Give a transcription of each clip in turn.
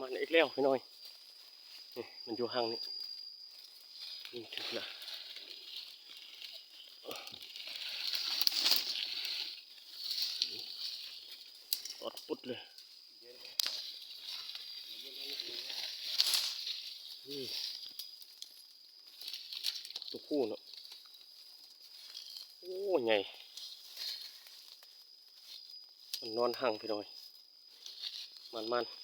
มันอีกแล้วพี่น้อยนี่มันอยู่ห่างนี่นี่ถึงละตอดปุดเลยนี่ตัวผู้เนาะโอ้ใหญ่มันนอนห่างพี่น้อยมันมันนี่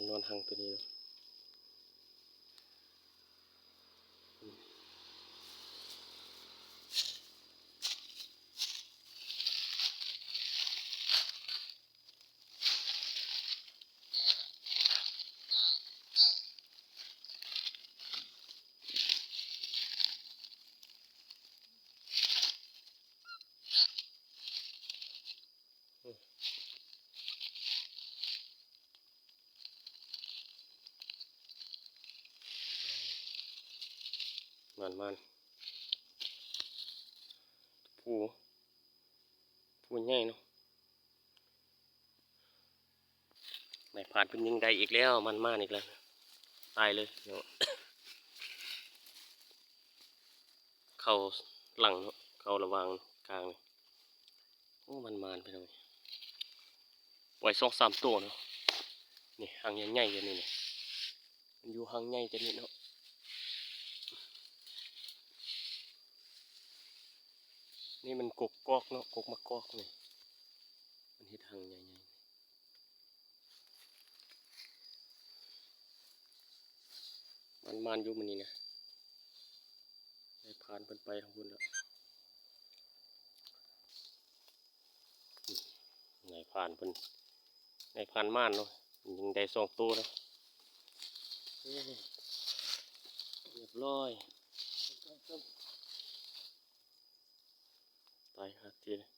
มันนอนหังตัวนี้เนา มันมันผู้ผู้ใหญ่เนาะไม่ผ่านเป็นยิงใดอีกแล้วมันมานอีกแล้ว ตายเลยเนาะเข้าหลังเนาะเข้าระวางกลางเลยโอ้มันมานไปเลยปล่อยสองสามตัวเนาะนี่หางใหญ่ๆอย่างนี้เนี่ยมันอยู่หางใหญ่จะนี่เนาะ นี่มันกกกอกเนาะกกมะกอกนี่มันเฮ็ดทางใหญ่ๆมันมันอยู่มันนี่นะได้ผ่านเพิ่นไปทางบุญแล้วอืมนายผ่านเพิ่นนายผ่านม่านเนาะยิงได้สองตัวแล้วเอ้ยเรียบร้อยายครับทีเลย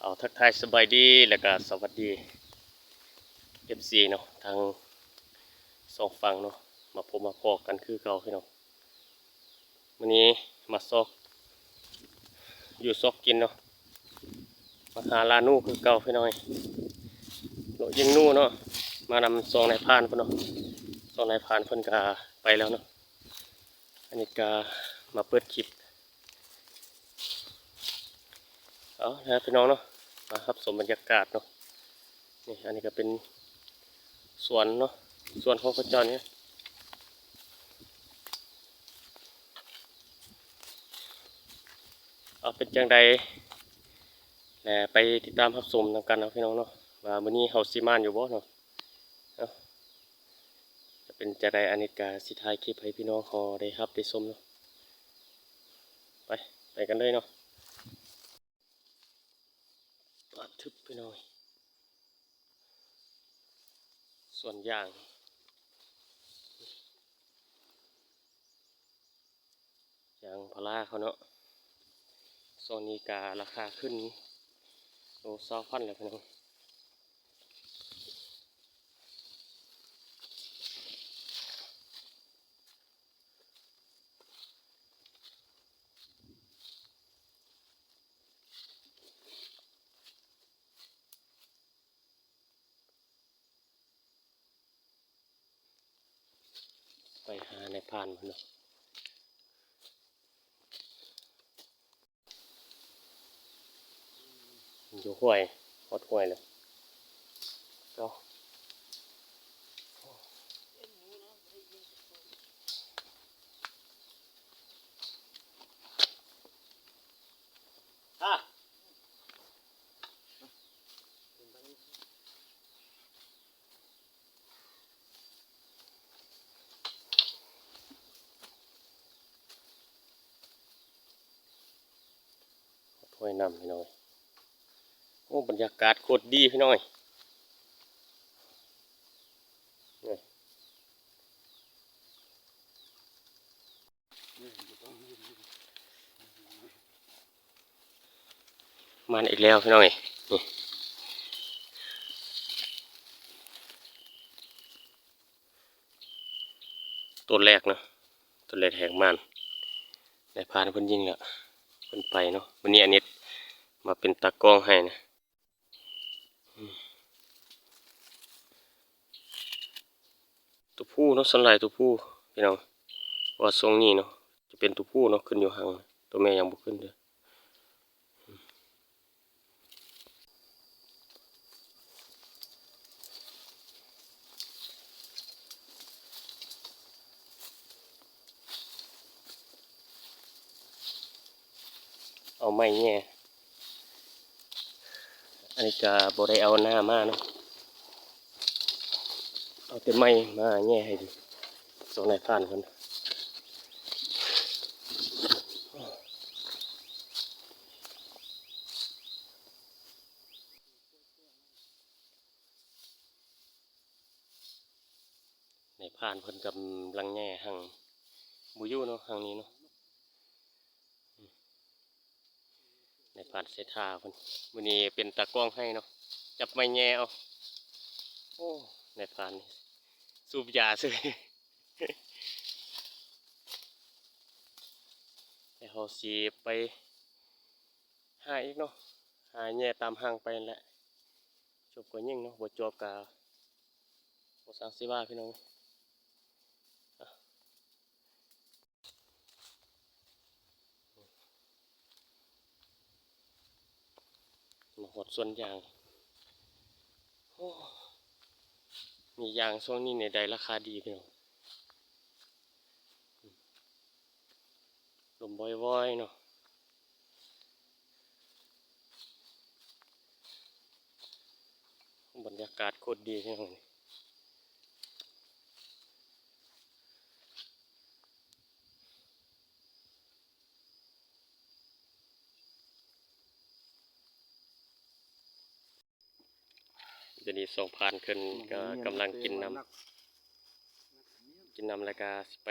เอาทักทายสบายดี แล้วก็สวัสดี FC เนาะทางสองฝั่งเนาะมาพบมาพอกันคือเก่าพี่น้องวันนี้มาซอกอยู่ซอกกินเนาะมาหาลานูคือเก่าพี่น้อยโลยิงนู่เนาะมานำซองนายพานพิ่นเนาะซองนายพานเพิ่นก็ไปแล้วเนาะอันนี้ก็มาเปิดคลิปเอาละพี่น้องเนาะมารับชมบรรยากาศเนาะนี่อันนี้ก็เป็น สวนเนาะสวนของพระเจ้าเนี่ยเอาเป็นจังใดแหละไปติดตามรับชมนำกันนะพี่น้องเนาะว่ามื้อนี้เฮาสิมานอยู่บ่เนาะเนาะจะเป็นจังใดอนนี้ก็สิถ่ายคลิปให้พี่น้องเฮาได้รับได้ชมเนาะไปไปกันเลยเนาะปาทึบไปหน่อย ส่วนอย่าง ยางพาราเขาเนาะโซนีการาคาขึ้นโลซาฟันเลยพี่น้องไปหานมันนะอยู่ห้วยหดห้วยเลย ห้วยน้ำพี่น้อยโอ้บรรยากาศโคตรดีพี่น้อยมันอีกแล้วพี่น้อยตัวแรกเนาะตัวแรกแหงมันได้พานเพิ่นยิงละเพิ่นไปเนาะวันนี้อันนี้ มาเป็นตากล้องให้นะตัวผู้เนาะสวนหลตัวผู้พี่น้องว่าทรงนี้เนาะจะเป็นตัวผู้เนาะขึ้นอยู่ห่างตัวแม่ยังบ่ขึ้นเด้อเอาไม้แง่อั นนี้ก็บริเอาหน้ามาเนาะเอาแต่ไม้มาแง่ให้ดูสองนายผ่านคนในายผ่านเพิ่นกำลังแง่หังบุยูเนาะหังนี้เนาะ ในผ่านเสถาพิ่นมื้อนี้เป็นตากล้องให้เนาะจับไม้แง่เอาโอ้ในผ่านสูบยาซื้อแต่เฮาสิไปหาอีกเนาะหาแง่ตามห้างไปแหละจบก็ยิ่งเนาะบ่จบก็บ่สังสิว่าพี่น้องอะมา หดส่วนยางมียางช่วงนี้ในใดราคาดีพี่น้องอืมลมบ่อยๆเนาะบรรยากาศโคตรดีใช่ไหม เดี๋ยวนี้สองพานขึ้นก็กำลังกินน้ำกินน้ำแล้วก็สิไป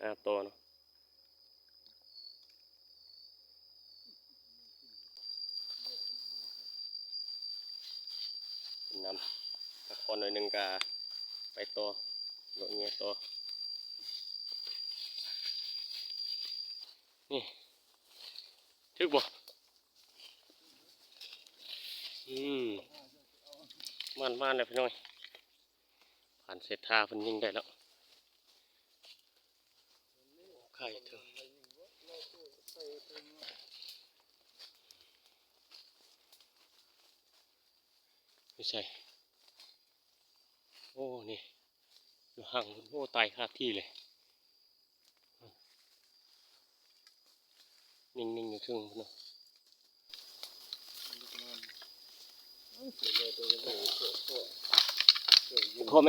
หาตัวเนาะกินน้ำพักผ่อนหน่อยหนึงก็ไปต่อรถเงี้ยต่อนี่ถึกบ่อืม มันมันเลยพี่น้อยผ่านเศรษฐาเพิ่นยิงได้แล้วไข่เถอะไม่ใช่ โอ้ นี่อยู่ห่างโอ้ตายคาที่เลย นิ่งๆอยู่ครึ่งนเนาะ พอไหม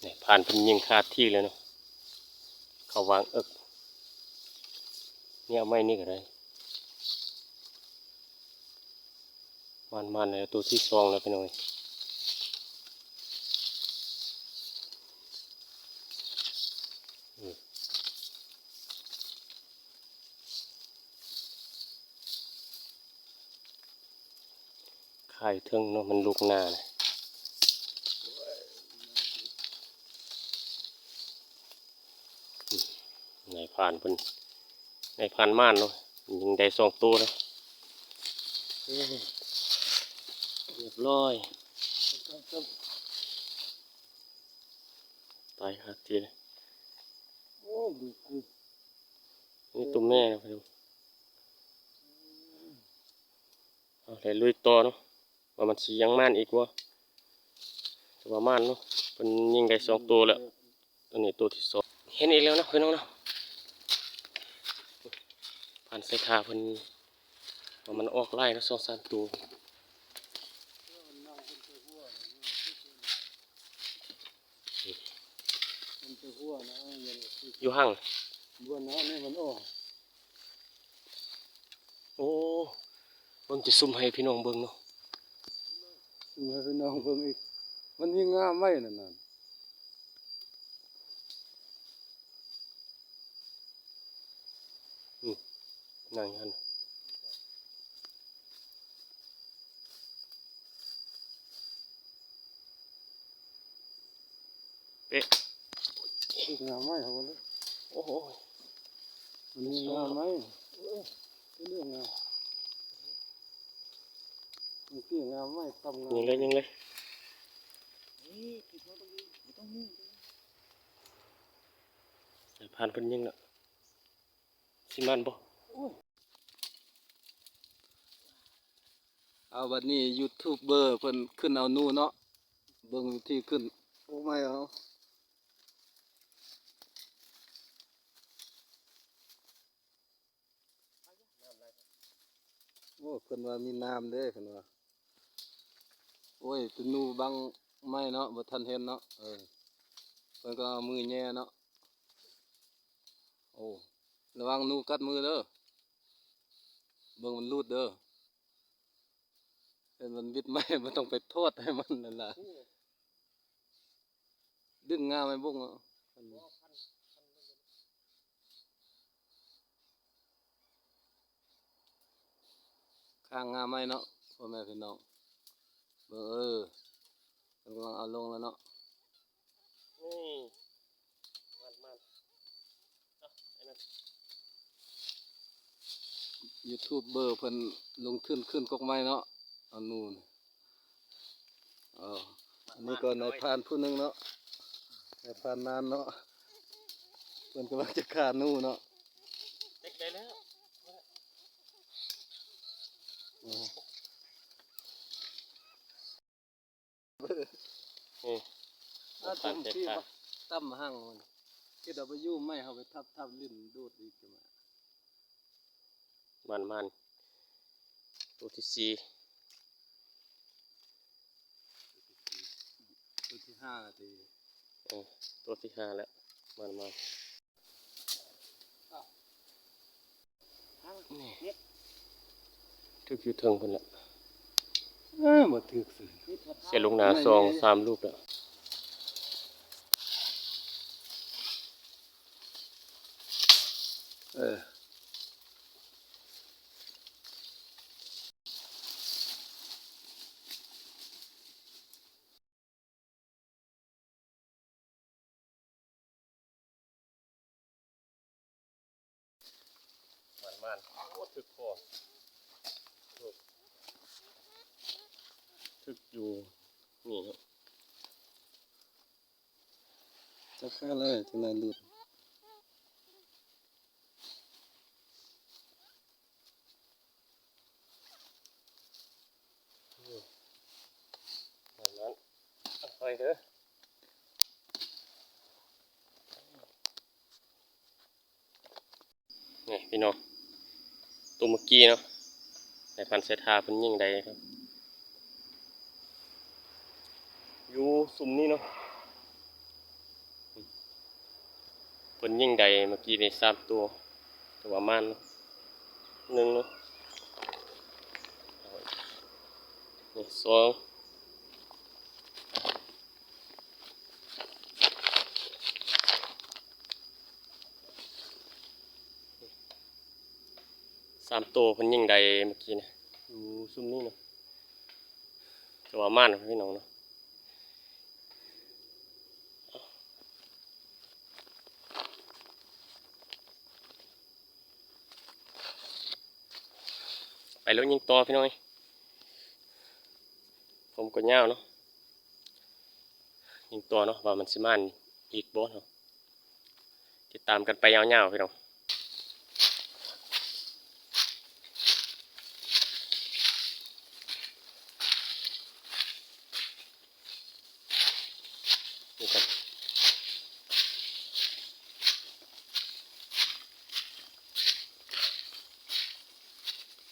เนี่ยผ่านเพิ่นยิงคาที่เลยเนาะเขาวางเอิกเนี่ยไม่นี่ก็ได้มันมันเลยตัวที่สองแล้วพี่น้อย ไข่เทิงเนาะมันลุกหน้านะอืมนผ่านเพิ่นนผ่านม่านเนาะยิงได้สองตัวนะเอ้ยเรียบร้อยตายครับทีเลยนี่ตัวแม่นะดูเอาเลยลุยต่อเนาะ ว่ามันสียังม่านอีกวะแต่ว่าม่านเนาะเป็นยิงได้สองตัวแล้วตัวนี้ตัวที่สองเห็นอีกแล้วนะพี่น้องเนาะผ่านสายตาเพิ่นว่ามันออกไล่นะสองสามตัวมันจะหัวนะเงินอยู่ห่างบัวน้ำนี่มันออกโอ้เบิ่งจะซุ่มให้พี่น้องเบิ่งเนาะ มาพี่น้องเบิ่งอีก มันมีงามไว้นั่นน่ะนั่งยันเป๊ะงามไว้ครับโอ้โหมันยิ่งง่ามไว้เรื่องงาม มันพี่งามไหมตำงามยิงเลยยิงเลยสายพานเพิ่นยิงและสิมันบ่เอาวันนี้ยูทูบเบอร์เพิ่นขึ้นเอานู่นเนาะเบิ่งวิธีขึ้นโอ้ไม่เอาโอ้เพิ่นว่ามีน้ำเด้เพิ่นว่า โอ้ยตัวนูบังไม่เนาะบ่ทันเห็นเนาะเออเพิ่นก็มือแย่เนาะโอ้ระวังนูกัดมือเด้อเบิ่งมันรูดเด้อเป็นมันบิดไม่มันต้องไปโทษให้มันนั่นแหละดึงงาไม่บุ้งอะข้างงาไม่เนาะพ่อแม่พี่น้องเบิ่งเออมันกำลังเอาลงแล้วเนาะนี่มันมันอะไอ้นั่นยูทูบเบอร์เพิ่นลงขึ้นขึ้นกกไม้เนาะเอานู่นเอาอันนี้ก็นายพรานผู้หนึงเนาะนายพรานนานเนาะเพิ่นกำลังจะฆ่านู่เนาะเด็กได้แล้วอืม นี่ถ้าตัดทำเด็ดที่ขาดตั้มหั่งมันที่ดับยูไม่เอาไปทับทับลิ้นดูดอีกจังหวะมันมันตัวที่สี่ตัวที่ห้านาทีเออตัวที่ห้าแล้ว มันมันนี่ถึกอยู่เทิงพุ่นละ อ้ามาถึกสิเสียลงหนาสองสามลูกแล้วเออมันมันโอ้ถึกคอถึก ถึกอยู่นี่เนาะจะฆ่าเลยจังนั้นดูดมันมันเอาไปเด้อนี่พี่น้องตัวเมื่อกี้เนาะในพันเซทาเพิ่นยิ่งใดครับ อยู่สุ่มนี่เนาะเพิ่นยิ่งใดเมื่อกี้นี่สามตัวตัวมาณหนึ่งเนาะนี่สองสามตัวเพิ่นยิ่งใดเมื่อกี้นะอยู่ซุ่มนี่เนาะตัวประมานพี่น้องเนาะ แล้วยิงต่อพี่น้อย ผมก็ย่าเนาะยิงตัวเนาะว่ามันสิมานอีกบอสเนาะติดตามกันไปยาวๆพี่น้องนี่ครับ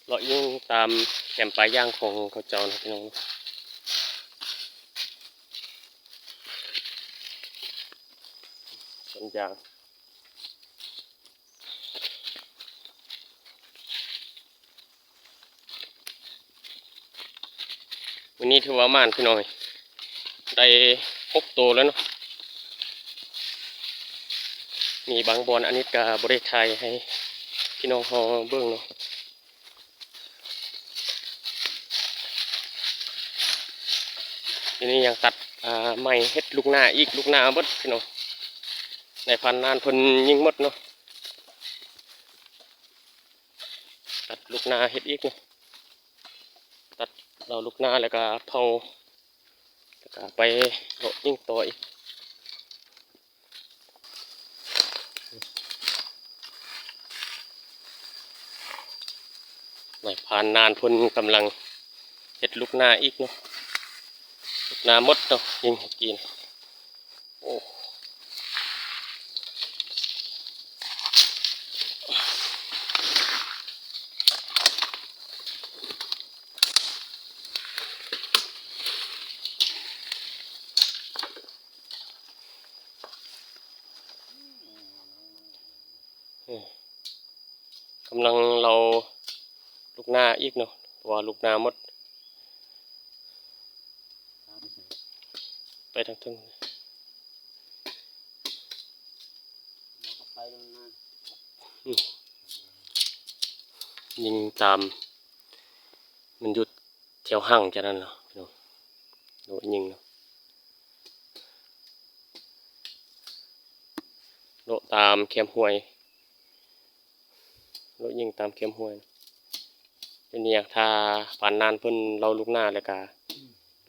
เลาะยิง ตามแคมปลาย่างของเขาเจ้านะพี่น้องสนยางวันนี้ถือว่ามานพี่น้อยได้หกตัวแล้วเนาะมีบางบอลอันนี้กาบริไทยให้พี่น้องเขาเบิ่งเนาะ ทีนี้ยังตัดไม้เฮ็ดลูกหน้าอีกลูกหน้าบดพี่น้องในพันนานพนยิ่งหมดเนาะตัดลูกหน้าเฮ็ดอีกเนาะตัดเราลูกหน้าแล้วก็เผาแล้วก็ไปเลาะยิ่งต่ออีกหน่อยผ่านนานพนกำลังเห็ดลูกหน้าอีกเนาะ น้ามดเนาะยิงกินโอ้กำลังเราลูกหน้าอีกเนาะเพราะว่าลูกหน้ามด ไปทางทึงไปลงยิงตาม มันหยุดแถวห่างจากนั้นเนาะพี่น้องโดนยิงเนาะโดตามแคมห้วยโดยิงตามแคมห้วยเป็นเนี่ยถ้าผ่านนานเพิ่นเราลูกหน้าแล้วก็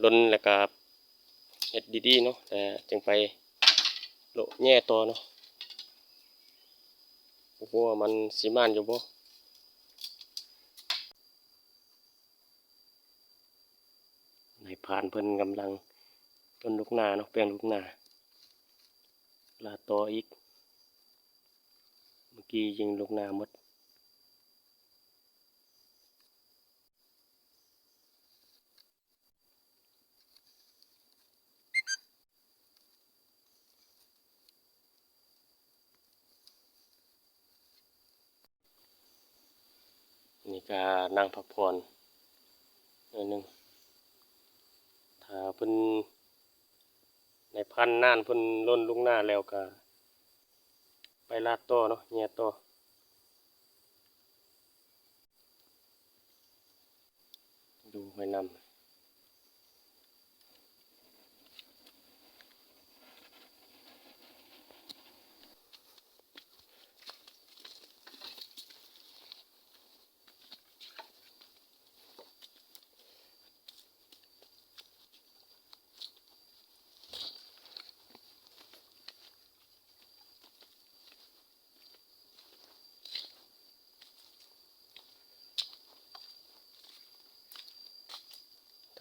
ล้นแล้วก็ เฮ็ดดีๆเนาะแต่จึงไปโลแย่ต่อเนาะโอ้โหว่ามันสิมานอยู่บ่ในายพรานเพิ่นกำลังต้นลูกนาเนาะแปลงลูกนาลาต่ออีก เมื่อกี้ยิงลูกนาหมด ก็นั่งพักผ่อนหน่อยหนึงถ้าเพิ่นในพันน่านเพิ่นล้นลุงหน้าแล้วก็ไปลาดต่อเนาะแย่ต่อดูหอยนำ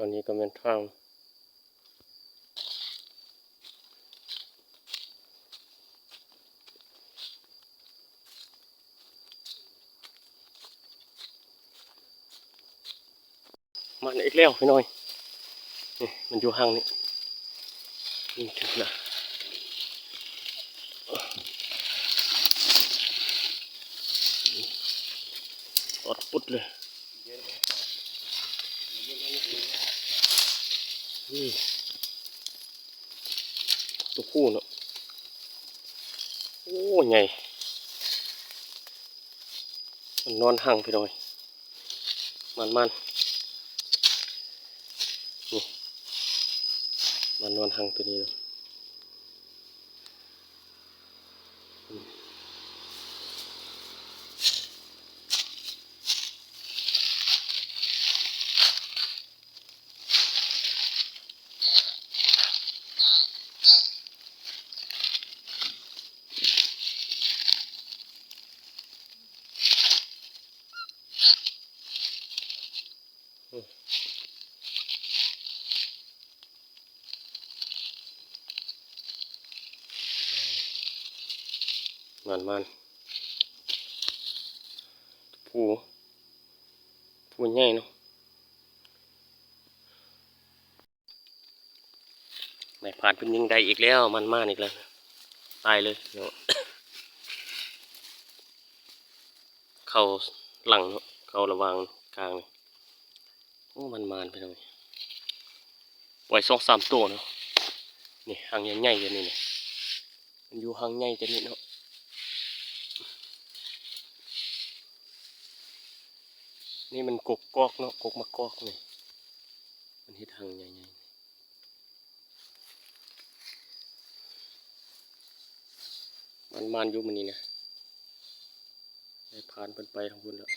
อนนี้ก็เป็นทางมันอีกแล้วพี่น้อยนี่มันอยู่ห่างนี่นี่ถึงละอดปุดเลย อืม ตัวคู่เนาะโอ้ใหญ่มันนอนห่างไปหน่อย มันมันนี่มันนอนห่างตัวนี้เนา มันมันผู้ผู้ใหญ่เนาะไม่ผ่านเป็นยิงได้อีกแล้วมันมากอีกแล้ว ตายเลยเนาะเข้าหลังเนาะเข้าระวางกลางเลยโอ้มันมานไปเลยปล่อยสองสามตัวเนาะนี่หางใหญ่ๆกันนี่เนี่ยมันอยู่หางใหญ่จะนี่เนาะ นี่มันกกกอกเนาะกกมะกอกนี่มันเฮ็ดหังใหญ่ๆมันมันอยู่มันนี่นะได้ผ่านเพิ่นไปทางพุ่นแล้ว